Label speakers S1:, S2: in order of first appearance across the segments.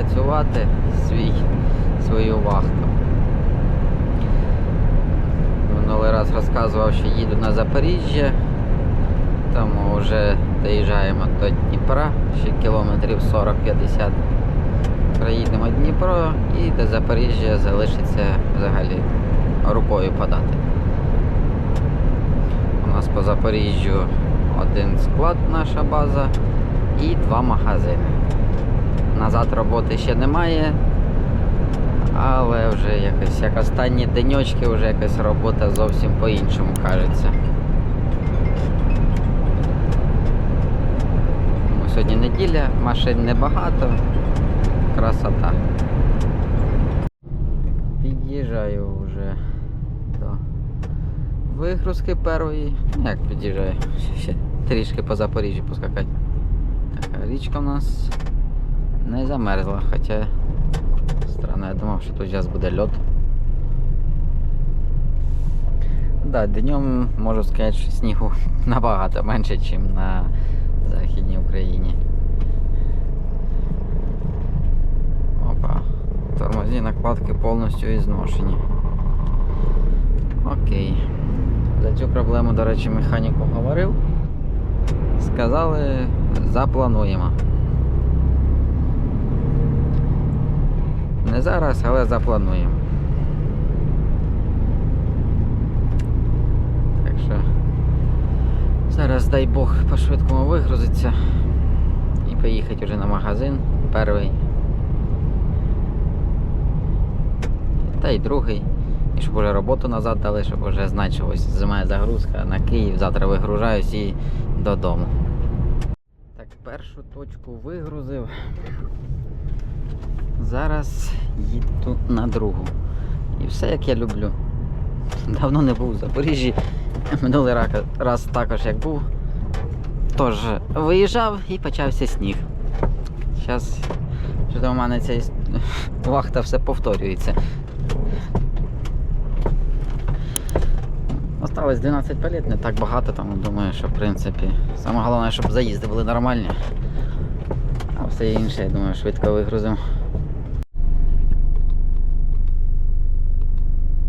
S1: потрібно свій, свою вахту. Минулий раз розказував, що їду на Запоріжжя, тому вже доїжджаємо до Дніпра, ще кілометрів 40-50. Проїдемо Дніпро і до Запоріжжя залишиться взагалі рукою подати. У нас по Запоріжжю один склад, наша база, і два магазини. Назад роботи ще немає, але вже якось як останні деньочки, вже якась робота зовсім по-іншому кажеться. Сьогодні неділя, машин небагато, красота. Під'їжджаю вже до вигрузки першої. Ну, Як під'їжджаю? Ще трішки по Запоріжжю поскакати. Така річка в нас не замерзла, хоча странно, я думав, що тут зараз буде льод. Да, днем можу сказати, що снігу набагато менше, ніж на Західній Україні. Опа. Тормозні накладки повністю ізношені. Окей. За цю проблему, до речі, механіку говорив. Сказали, заплануємо. Не зараз, але заплануємо. Так що зараз дай Бог по-швидкому вигрузиться і поїхати вже на магазин перший. Та й другий. І щоб вже роботу назад дали, щоб вже знати, що зима загрузка на Київ, завтра вигружаюсь і додому. Так, першу точку вигрузив. Зараз їду на другу. І все як я люблю. Давно не був в Запоріжжі. Минулий раз також як був. Тож виїжджав і почався сніг. Зараз що у мене ця вахта все повторюється. Осталось 12 палет, не так багато, тому думаю, що в принципі. Саме головне, щоб заїзди були нормальні. А все інше, я думаю, швидко вигрузимо.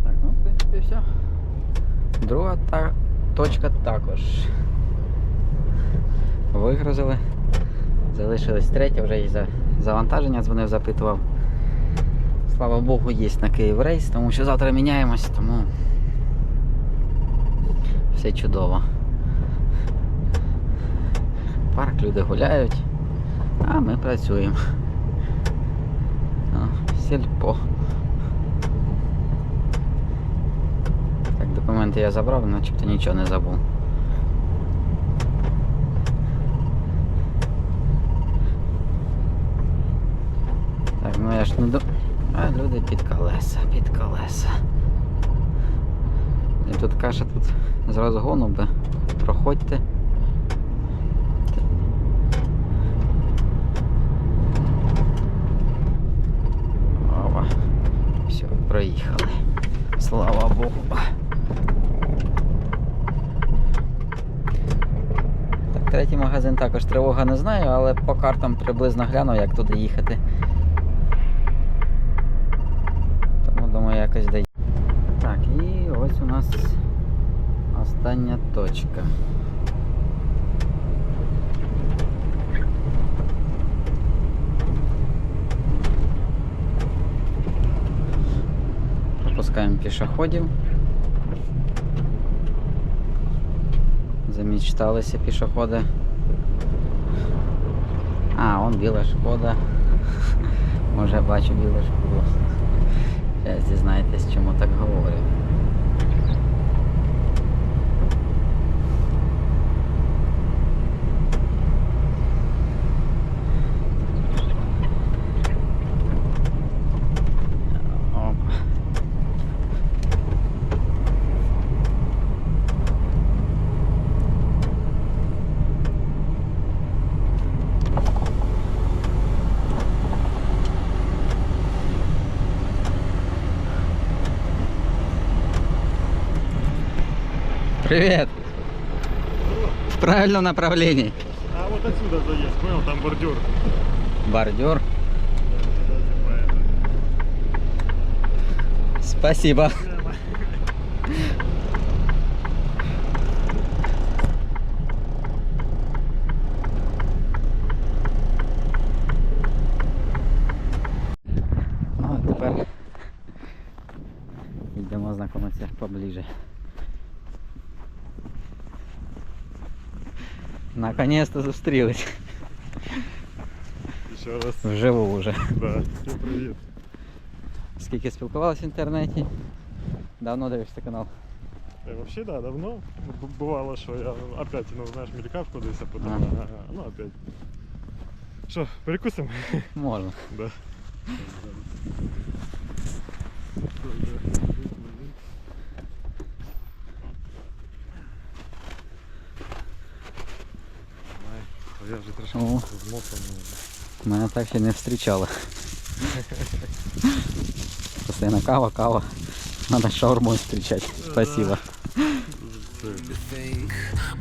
S1: Так, ну, в принципі, все. Друга та... точка також. Вигрузили. Залишилась третя, вже і за завантаження дзвонив, запитував. Слава Богу, є на Київ рейс, тому що завтра міняємось, тому все чудово. Парк люди гуляють, а ми працюємо. Сільпо. Документи я забрав, начебто нічого не забув. Так, ну я ж не до. А люди під колеса, під колеса. І тут каша тут з розгону би. Проходьте. Ова. Все, проїхали. Слава Богу. Третій магазин також тривога не знаю, але по картам приблизно гляну, як туди їхати. Тому думаю, якось дає. Так, і ось у нас остання точка. Пропускаємо пішоходів. Замічталися пішоходи. А, он біла шкода. Може бачу білу шкоду. Зараз дізнаєтесь, чому так говорю. Привет! В правильном направлении.
S2: вот отсюда заезд, понял, там бордюр.
S1: Бордюр. Спасибо. Наконец-то зустрілись.
S2: Еще раз.
S1: Вживу вже.
S2: Да, всем привет.
S1: Скільки спілкувалися в інтернеті. Давно дивишся канал.
S2: Э, Вообще, да, давно б- бывало, что я опять, ну, знаешь, мелькав кудись, а потом,
S1: Ага.
S2: ага, ну, опять. Что, перекусим?
S1: Можна.
S2: Да. Я вже трошки
S1: О.
S2: змотаний.
S1: Мене так ще не зустрічали. Постійно кава, кава. Надо шаурмою зустрічати. Спасибо.
S3: to think.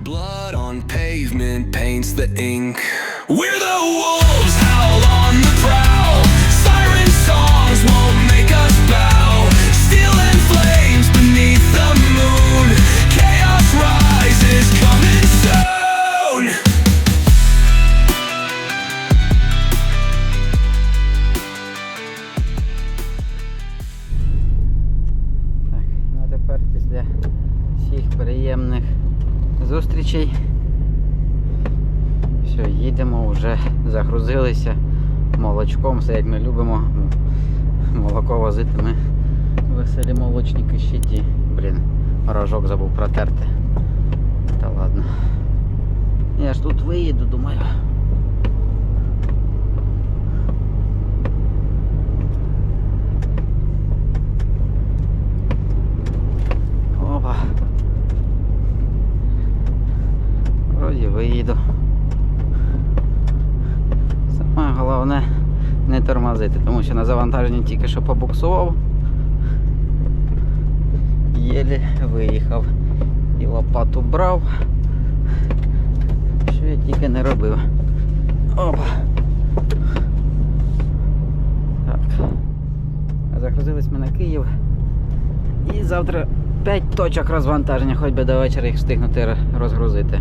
S3: Blood on pavement paints the ink. We're the wolves, howl on the prowl. Siren songs won't make us bow. Stealing flames beneath the
S1: забув протерти. Та ладно. Я ж тут виїду, думаю. Опа. Вроді виїду. Саме головне не тормозити, тому що на завантаженні тільки що побуксував. Єлі виїхав. І лопату брав. Що я тільки не робив. Опа. Так. Загрузились ми на Київ. І завтра 5 точок розвантаження, хоч би до вечора їх встигнути розгрузити.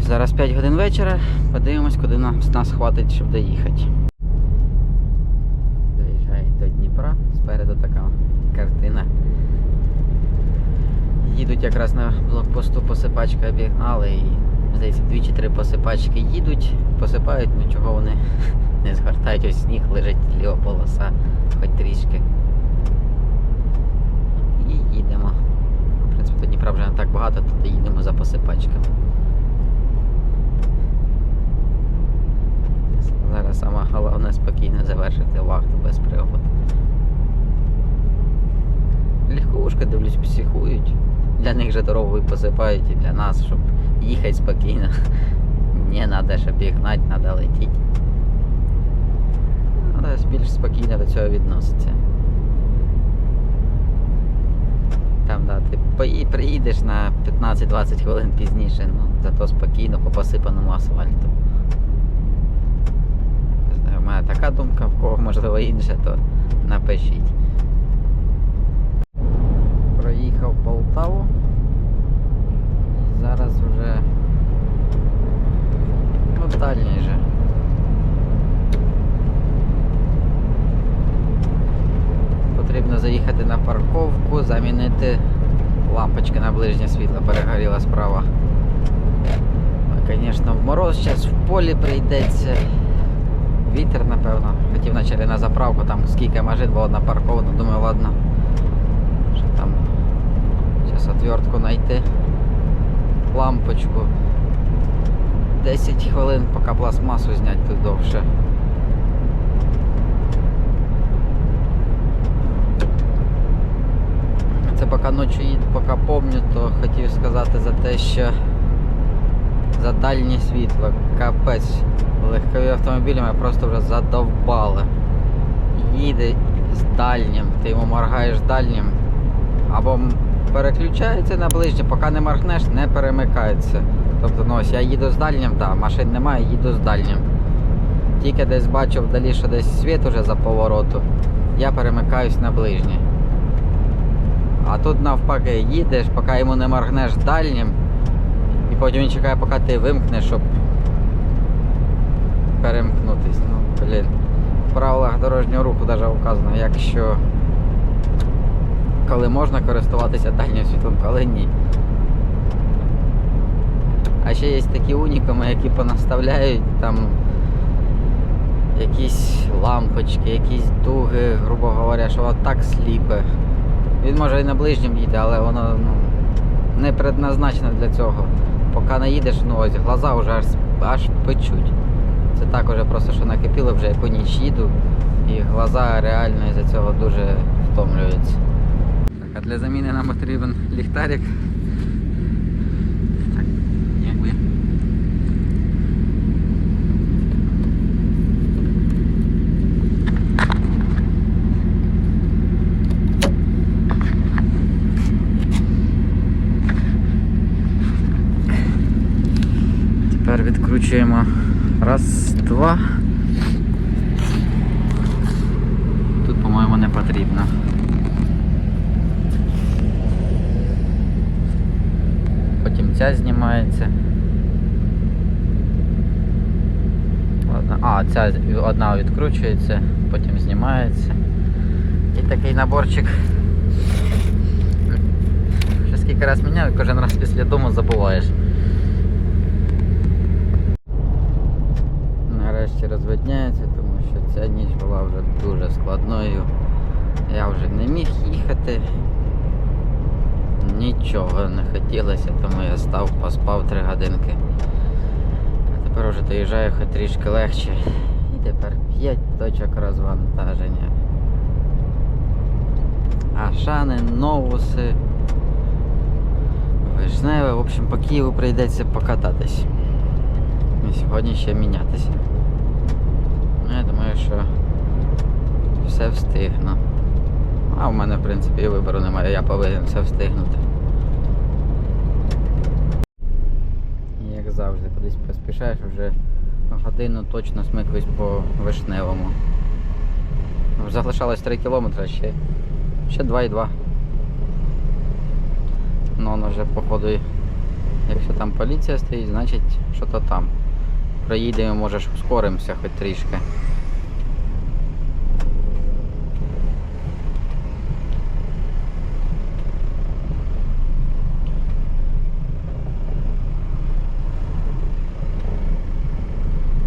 S1: Зараз 5 годин вечора, подивимось, куди нам, нас хватить, щоб доїхати. Дніпра, спереду така картина. Їдуть якраз на блокпосту посипачка обігнали і, здається, дві чи три посипачки їдуть, посипають, нічого вони не згортають, ось сніг лежить ліва полоса, хоч трішки. І їдемо. В принципі, Дніпра вже не так багато, то їдемо за посипачками. Зараз саме головне спокійно завершити вахту без пригод. Легковушка, дивлюсь, психують. Для них же дорогу посипають і для нас, щоб їхати спокійно. Не треба, щоб їх гнати, треба летіти. Але більш спокійно до цього відноситься. Там, да, ти приїдеш на 15-20 хвилин пізніше, ну, зато спокійно по посипаному асфальту. Не знаю, у мене така думка, в кого можливо інша, то напишіть. Полтаву. Зараз вже ну, дальніше. Потрібно заїхати на парковку, замінити лампочки на ближнє світло, перегоріла справа. Звісно, в мороз зараз в полі прийдеться. Вітер, напевно. Хотів вначалі на заправку, там скільки машин було напарковано, думаю, ладно. Зараз отвертку знайти. Лампочку. 10 хвилин, поки пластмасу зняти довше. Це поки ночі їду, поки помню, то хотів сказати за те, що за дальнє світло. Капець. Легкові автомобілі мене просто вже задовбали. Їде з дальнім, ти йому моргаєш дальнім, або переключається на ближнє, поки не моргнеш, не перемикається. Тобто, ну ось я їду з дальнім, да, машин немає, їду з дальнім. Тільки десь бачу вдалі, що десь світ уже за повороту, я перемикаюсь на ближнє. А тут навпаки їдеш, поки йому не моргнеш дальнім, і потім він чекає, поки ти вимкнеш, щоб перемкнутись. Ну, блін. В правилах дорожнього руху навіть вказано, якщо коли можна користуватися дальнім світлом, коли ні. А ще є такі унікуми, які понаставляють там якісь лампочки, якісь дуги, грубо говоря, що воно так сліпе. Він може і на ближнім їде, але воно ну, не предназначено для цього. Поки не їдеш, ну ось глаза вже аж, аж печуть. Це так уже просто що накипіло, вже яку ніч їду, і глаза реально із-за цього дуже втомлюються. А для заміни нам потрібен ліхтарик. Так, якби. Тепер відкручуємо раз, два. Тут, по-моєму, не потрібно. Потім знімається. А, ця одна відкручується, потім знімається. І такий наборчик. Вже скільки раз міняю, кожен раз після дому забуваєш. Нарешті розвидняється, тому що ця ніч була вже дуже складною. Я вже не міг їхати. Нічого не хотілося, тому я став, поспав три годинки. А тепер вже доїжджаю хоч трішки легше. І тепер 5 точок розвантаження. Ашани, новуси, вишневе. В общем, по Києву прийдеться покататись. І сьогодні ще мінятися. Ну, я думаю, що все встигну. А в мене, в принципі, вибору немає, я повинен все встигнути. Як завжди, кудись поспішаєш, вже годину точно смикуюсь по вишневому. Залишалось 3 кілометри, ще, ще 2,2. Ну, воно вже походу, якщо там поліція стоїть, значить що то там. Проїдемо, може ускоримося хоч трішки.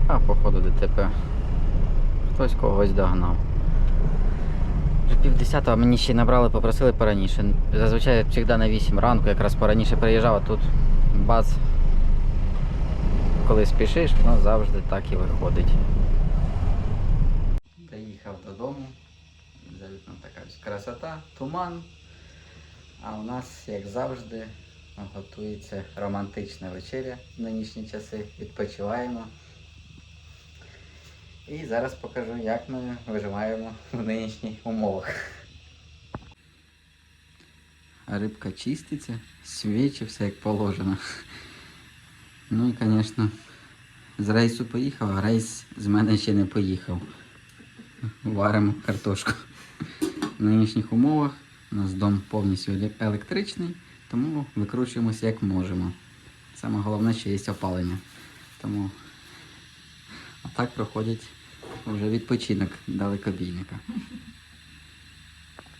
S1: А походу ДТП. Хтось когось догнав. Вже пів десятого мені ще набрали, попросили пораніше. Зазвичай завжди на 8 ранку, якраз пораніше приїжджав, а тут бац. Коли спішиш, воно завжди так і виходить. Доїхав додому. За така красота, туман. А у нас, як завжди, готується романтична вечеря в нинішні часи. Відпочиваємо. І зараз покажу, як ми виживаємо в нинішніх умовах. Рибка чиститься, свічі, все як положено. Ну і, звісно, з рейсу поїхав, а рейс з мене ще не поїхав. Варимо картошку. В нинішніх умовах у нас дом повністю електричний, тому викручуємося як можемо. Саме головне, що є опалення. Тому а так проходить вже відпочинок далекобійника.